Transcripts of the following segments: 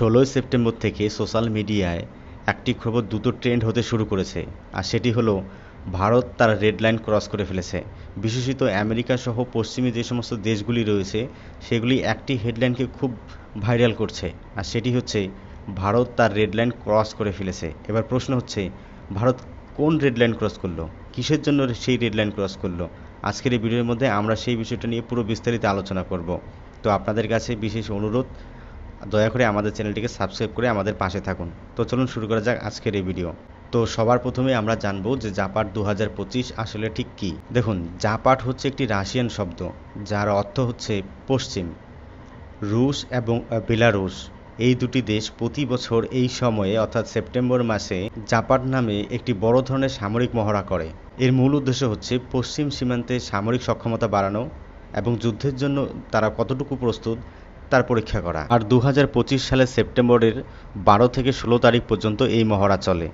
ষোলোই সেপ্টেম্বর থেকে সোশ্যাল মিডিয়ায় একটি খবর দ্রুত ট্রেন্ড হতে শুরু করেছে, আর সেটি হলো, ভারত তার রেড লাইন ক্রস করে ফেলেছে। বিশেষত আমেরিকা সহ পশ্চিমে যে সমস্ত দেশগুলি রয়েছে, সেগুলি একটি হেডলাইনকে খুব ভাইরাল করছে, আর সেটি হচ্ছে, ভারত তার রেড লাইন ক্রস করে ফেলেছে। এবার প্রশ্ন হচ্ছে, ভারত কোন রেড লাইন ক্রস করল? কিসের জন্য সেই রেড লাইন ক্রস করল? আজকের এই ভিডিওর মধ্যে আমরা সেই বিষয়টা নিয়ে পুরো বিস্তারিত আলোচনা করব। তো আপনাদের কাছে বিশেষ অনুরোধ দয়া করে আমাদের চ্যানেলটিকে সাবস্ক্রাইব করে আমাদের পাশে থাকুন। তো চলুন শুরু করা যাক আজকের এই ভিডিও। তো সবার প্রথমে আমরা জানব যে জাপাট দু আসলে ঠিক কী। দেখুন, জাপাট হচ্ছে একটি রাশিয়ান শব্দ, যার অর্থ হচ্ছে পশ্চিম। রুশ এবং বেলারুশ, এই দুটি দেশ প্রতি বছর এই সময়ে, অর্থাৎ সেপ্টেম্বর মাসে, জাপাট নামে একটি বড় ধরনের সামরিক মহড়া করে। এর মূল উদ্দেশ্য হচ্ছে পশ্চিম সীমান্তে সামরিক সক্ষমতা বাড়ানো এবং যুদ্ধের জন্য তারা কতটুকু প্রস্তুত তার পরীক্ষা করা। আর দু সালের সেপ্টেম্বরের বারো থেকে ষোলো তারিখ পর্যন্ত এই মহড়া চলে।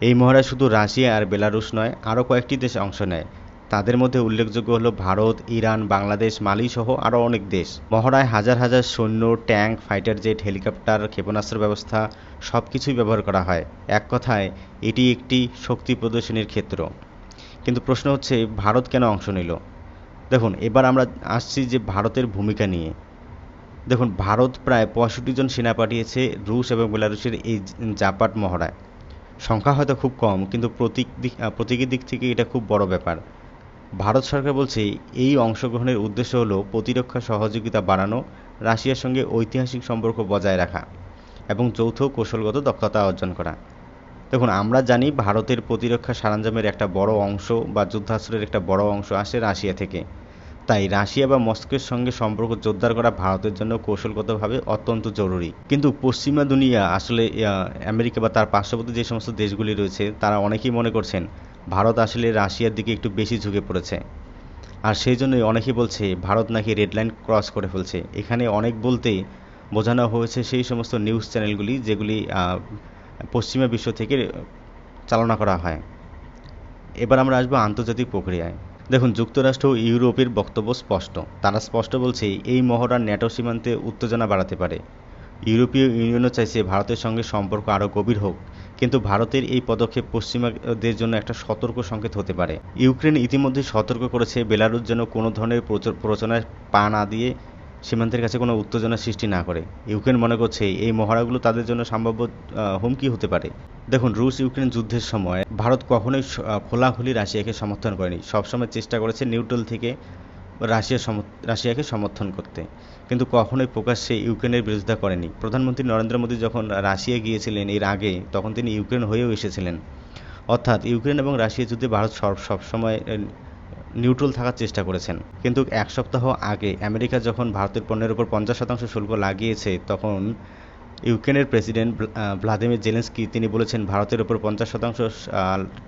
এই মহড়ায় শুধু রাশিয়া আর বেলারুশ নয়, আরও কয়েকটি দেশ অংশ নেয়। তাদের মধ্যে উল্লেখযোগ্য হলো ভারত, ইরান, বাংলাদেশ, মালি সহ আরও অনেক দেশ। মহড়ায় হাজার হাজার সৈন্য, ট্যাঙ্ক, ফাইটার জেট, হেলিকপ্টার, ক্ষেপণাস্ত্র ব্যবস্থা সব কিছুই ব্যবহার করা হয়। এক কথায়, এটি একটি শক্তি প্রদর্শনীর ক্ষেত্র। কিন্তু প্রশ্ন হচ্ছে, ভারত কেন অংশ নিল? দেখুন, এবার আমরা আসছি যে ভারতের ভূমিকা নিয়ে। দেখুন, ভারত প্রায় পঁয়ষট্টি জন সেনা পাঠিয়েছে রুশ এবং বেলারুশের এই জাপাট মহড়ায়। সংখ্যা হয়তো খুব কম, কিন্তু প্রতীক দিক প্রতীকের দিক থেকে এটা খুব বড় ব্যাপার। ভারত সরকার বলছে, এই অংশগ্রহণের উদ্দেশ্য হলো প্রতিরক্ষা সহযোগিতা বাড়ানো, রাশিয়ার সঙ্গে ঐতিহাসিক সম্পর্ক বজায় রাখা এবং যৌথ কৌশলগত দক্ষতা অর্জন করা। দেখুন, আমরা জানি ভারতের প্রতিরক্ষা সরঞ্জামের একটা বড় অংশ বা যুদ্ধাস্ত্রের একটা বড় অংশ আসে রাশিয়া থেকে। তাই রাশিয়া বা মস্কোর সঙ্গে সম্পর্ক জোরদার করা ভারতের জন্য কৌশলগতভাবে অত্যন্ত জরুরি। কিন্তু পশ্চিমা দুনিয়া, আসলে আমেরিকা বা তার পার্শ্ববর্তী যে সমস্ত দেশগুলি রয়েছে, তারা অনেকেই মনে করছেন, ভারত আসলে রাশিয়ার দিকে একটু বেশি ঝুঁকে পড়েছে। আর সেই জন্যই অনেকেই বলছে, ভারত নাকি রেড লাইন ক্রস করে ফেলছে। এখানে অনেক বলতে বোঝানো হয়েছে সেই সমস্ত নিউজ চ্যানেলগুলি, যেগুলি পশ্চিমা বিশ্ব থেকে চালনা করা হয়। এবার আমরা আসব আন্তর্জাতিক প্রক্রিয়ায়। দেখুন, যুক্তরাষ্ট্র ও ইউরোপের বক্তব্য স্পষ্ট। তারা স্পষ্ট বলছে, এই মহড়া ন্যাটো সীমান্তে উত্তেজনা বাড়াতে পারে। ইউরোপীয় ইউনিয়নও চাইছে ভারতের সঙ্গে সম্পর্ক আরও গভীর হোক, কিন্তু ভারতের এই পদক্ষেপ পশ্চিমাদের জন্য একটা সতর্ক সংকেত হতে পারে। ইউক্রেন ইতিমধ্যে সতর্ক করেছে বেলারুস যেন কোনো ধরনের প্ররোচনায় পা না দিয়ে সীমান্তের কাছে কোনো উত্তেজনা সৃষ্টি না করে। ইউক্রেন মনে করছে এই মহড়াগুলো তাদের জন্য সম্ভাব্য হুমকি হতে পারে। দেখুন, রুশ ইউক্রেন যুদ্ধের সময় ভারত কখনোই খোলাখুলি রাশিয়াকে সমর্থন করেনি। সবসময় চেষ্টা করেছে নিউট্রাল থেকে রাশিয়া রাশিয়াকে সমর্থন করতে। কিন্তু কখনোই প্রকাশ্যে ইউক্রেনের বিরোধিতা করেনি। প্রধানমন্ত্রী নরেন্দ্র মোদী যখন রাশিয়া গিয়েছিলেন এর আগে, তখন তিনি ইউক্রেন হয়েও এসেছিলেন। অর্থাৎ ইউক্রেন এবং রাশিয়া যুদ্ধে ভারত সব, সবসময় নিউট্রাল থাকার চেষ্টা করেছেন। কিন্তু এক সপ্তাহ আগে আমেরিকা যখন ভারতের পণ্যের উপর পঞ্চাশ শতাংশ শুল্ক লাগিয়েছে, তখন ইউক্রেনের প্রেসিডেন্ট ভ্লাদিমির জেলেন্সকি তিনি বলেছেন, ভারতের উপর পঞ্চাশ শতাংশ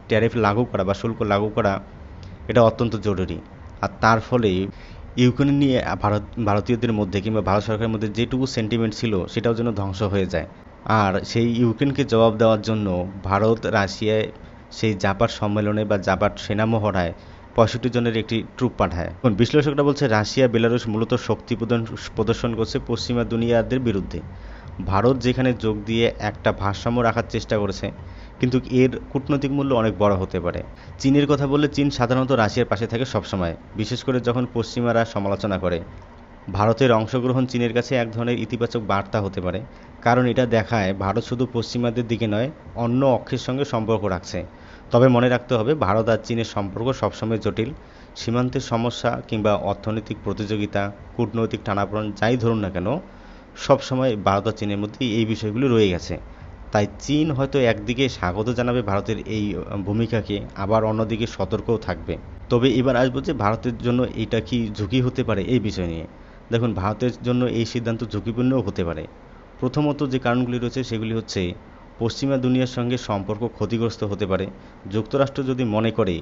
ট্যারিফ লাগু করা বা শুল্ক লাগু করা, এটা অত্যন্ত জরুরি। আর তার ফলে ইউক্রেন নিয়ে ভারত, ভারতীয়দের মধ্যে কিংবা ভারত সরকারের মধ্যে যেটুকু সেন্টিমেন্ট ছিল, সেটাও যেন ধ্বংস হয়ে যায়। আর সেই ইউক্রেনকে জবাব দেওয়ার জন্য ভারত, রাশিয়ায় সেই জাপাট সম্মেলনে বা জাপাট সেনা মহড়ায় পঁয়ষট্টি জনের একটি ট্রুপ পাঠায়। এখন বিশ্লেষকরা বলছে, রাশিয়া, বেলারুশ মূলত শক্তি প্রদর্শন করছে পশ্চিমা দুনিয়াদের বিরুদ্ধে। ভারত যেখানে যোগ দিয়ে একটা ভারসাম্য রাখার চেষ্টা করেছে, কিন্তু এর কূটনৈতিক মূল্য অনেক বড় হতে পারে। চীনের কথা বললে চীন সাধারণত রাশিয়ার পাশে থাকে সবসময়, বিশেষ করে যখন পশ্চিমারা সমালোচনা করে। ভারতের অংশগ্রহণ চীনের কাছে এক ধরনের ইতিবাচক বার্তা হতে পারে, কারণ এটা দেখায় ভারত শুধু পশ্চিমাদের দিকে নয়, অন্য অক্ষের সঙ্গে সম্পর্ক রাখছে। তবে মনে রাখতে হবে, ভারত আর চীনের সম্পর্ক সবসময় জটিল। সীমান্তের সমস্যা কিংবা অর্থনৈতিক প্রতিযোগিতা, কূটনৈতিক টানাপোড়েন, যাই ধরুন না কেন, সবসময় ভারত আর চীনের মধ্যে এই বিষয়গুলো রয়ে গেছে। তাই চীন হয়তো একদিকে স্বাগত জানাবে ভারতের এই ভূমিকাকে, আবার অন্যদিকে সতর্কও থাকবে। তবে এবার আসব যে ভারতের জন্য এটা কি ঝুঁকি হতে পারে এই বিষয় নিয়ে। দেখুন, ভারতের জন্য এই সিদ্ধান্ত ঝুঁকিপূর্ণও হতে পারে। প্রথমত যে কারণগুলি রয়েছে, সেগুলি হচ্ছে, পশ্চিমা দুনিয়ার সঙ্গে সম্পর্ক ক্ষতিগ্রস্ত হতে পারে। যুক্তরাষ্ট্র যদি মনে করে,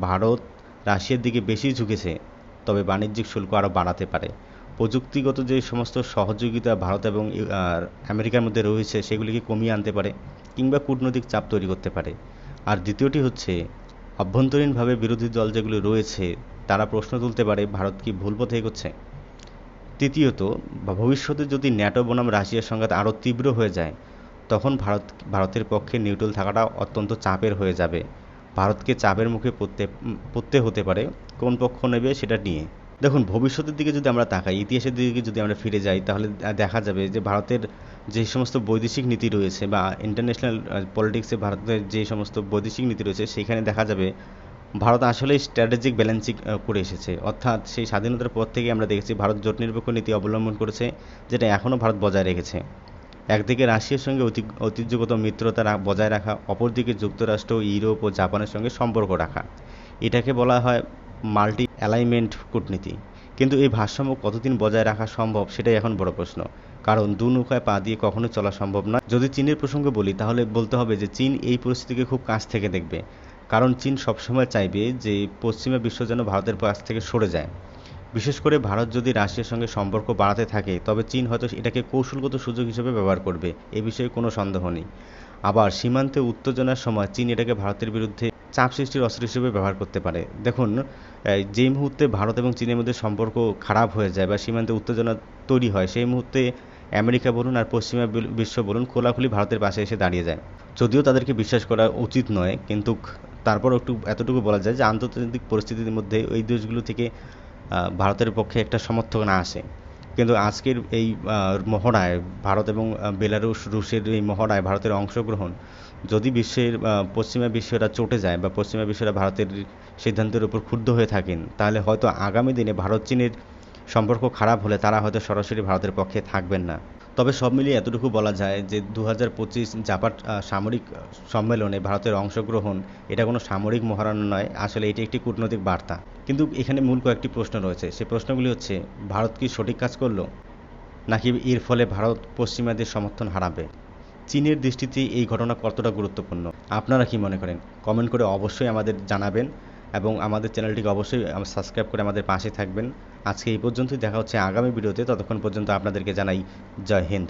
ভারত রাশিয়ার দিকে বেশি ঝুঁকেছে, তবে বাণিজ্যিক শুল্ক আরও বাড়াতে পারে। প্রযুক্তিগত যে সমস্ত সহযোগিতা ভারত এবং আমেরিকার মধ্যে রয়েছে, সেগুলিকে কমিয়ে আনতে পারে কিংবা কূটনৈতিক চাপ তৈরি করতে পারে। আর দ্বিতীয়টি হচ্ছে, অভ্যন্তরীণভাবে বিরোধী দল যেগুলো রয়েছে, তারা প্রশ্ন তুলতে পারে, ভারত কি ভুল পথে এগোচ্ছে? তৃতীয়ত ভবিষ্যতে যদি ন্যাটো বনাম রাশিয়ার সংঘাত আরও তীব্র হয়ে যায়, তখন ভারত, ভারতের পক্ষে নিউট্রাল থাকাটা অত্যন্ত চাপের হয়ে যাবে। ভারতকে চাপের মুখে পড়তে পড়তে হতে পারে, কোন পক্ষ নেবে সেটা নিয়ে। দেখুন, ভবিষ্যতের দিকে যদি আমরা তাকাই, ইতিহাসের দিকে যদি আমরা ফিরে যাই, তাহলে দেখা যাবে যে ভারতের যে সমস্ত বৈদেশিক নীতি রয়েছে, বা ইন্টারন্যাশনাল পলিটিক্সে ভারতের যে সমস্ত বৈদেশিক নীতি রয়েছে, সেখানে দেখা যাবে ভারত আসলে স্ট্র্যাটেজিক ব্যালেন্সিং করে এসেছে। অর্থাৎ সেই স্বাধীনতার পর থেকে আমরা দেখেছি ভারত জোট নিরপেক্ষ নীতি অবলম্বন করেছে, যেটা এখনও ভারত বজায় রেখেছে। একদিকে রাশিয়ার সঙ্গে ঐতিহ্যগত মিত্রতা বজায় রাখা, অপরদিকে যুক্তরাষ্ট্র, ইউরোপ ও জাপানের সঙ্গে সম্পর্ক রাখা। এটাকে বলা হয় মাল্টি অ্যালাইনমেন্ট কূটনীতি। কিন্তু এই ভারসাম্য কতদিন বজায় রাখা সম্ভব সেটাই এখন বড় প্রশ্ন। কারণ দু নৌকায় পা দিয়ে কখনোই চলা সম্ভব নয়। যদি চীনের প্রসঙ্গে বলি, তাহলে বলতে হবে যে চীন এই পরিস্থিতিকে খুব কাছ থেকে দেখবে। কারণ চীন সবসময় চাইবে যে পশ্চিমা বিশ্ব যেন ভারতের কাছ থেকে সরে যায়। বিশেষ করে ভারত যদি রাশিয়ার সঙ্গে সম্পর্ক বাড়াতে থাকে, তবে চীন হয়তো এটাকে কৌশলগত সুযোগ হিসেবে ব্যবহার করবে। এ বিষয়ে কোনো সন্দেহ নেই। আবার সীমান্তে উত্তেজনার সময় চীন এটাকে ভারতের বিরুদ্ধে চাপ সৃষ্টির অস্ত্র হিসেবে ব্যবহার করতে পারে। দেখুন যেই মুহূর্তে ভারত এবং চীনের মধ্যে সম্পর্ক খারাপ হয়ে যায় বা সীমান্তে উত্তেজনা তৈরি হয়, সেই মুহূর্তে আমেরিকা বলুন আর পশ্চিমা বিশ্ব বলুন খোলাখুলি ভারতের পাশে এসে দাঁড়িয়ে যায়। যদিও তাদেরকে বিশ্বাস করা উচিত নয়, কিন্তু তারপর একটু এতটুকু বলা যায় যে আন্তর্জাতিক পরিস্থিতির মধ্যে ওই দেশগুলো থেকে ভারতের পক্ষে একটা সমর্থক না আসে। কিন্তু আজকের এই মহড়ায় ভারত এবং বেলারুশ, রুশের এই মহড়ায় ভারতের অংশগ্রহণ, যদি বিশ্বের পশ্চিমা বিশ্বরা চটে যায় বা পশ্চিমা বিশ্বরা ভারতের সিদ্ধান্তের উপর ক্ষুব্ধ হয়ে থাকেন, তাহলে হয়তো আগামী দিনে ভারত চীনের সম্পর্ক খারাপ হলে তারা হয়তো সরাসরি ভারতের পক্ষে থাকবেন না। তবে সব মিলিয়ে এতটুকু বলা যায় যে দু হাজার পঁচিশ জাপাট সামরিক সম্মেলনে ভারতের অংশগ্রহণ এটা কোনো সামরিক মহারণা নয়, আসলে এটি একটি কূটনৈতিক বার্তা। কিন্তু এখানে মূল কয়েকটি প্রশ্ন রয়েছে। সে প্রশ্নগুলি হচ্ছে, ভারত কি সঠিক কাজ করল? নাকি এর ফলে ভারত পশ্চিমাদের সমর্থন হারাবে? চীনের দৃষ্টিতে এই ঘটনা কতটা গুরুত্বপূর্ণ? আপনারা কি মনে করেন? কমেন্ট করে অবশ্যই আমাদের জানাবেন। এবং আমাদের চ্যানেলটিকে অবশ্যই সাবস্ক্রাইব করে আমাদের পাশে থাকবেন। আজকে এই পর্যন্তই, দেখা হচ্ছে আগামী ভিডিওতে। ততক্ষণ পর্যন্ত আপনাদেরকে জানাই জয় হিন্দ।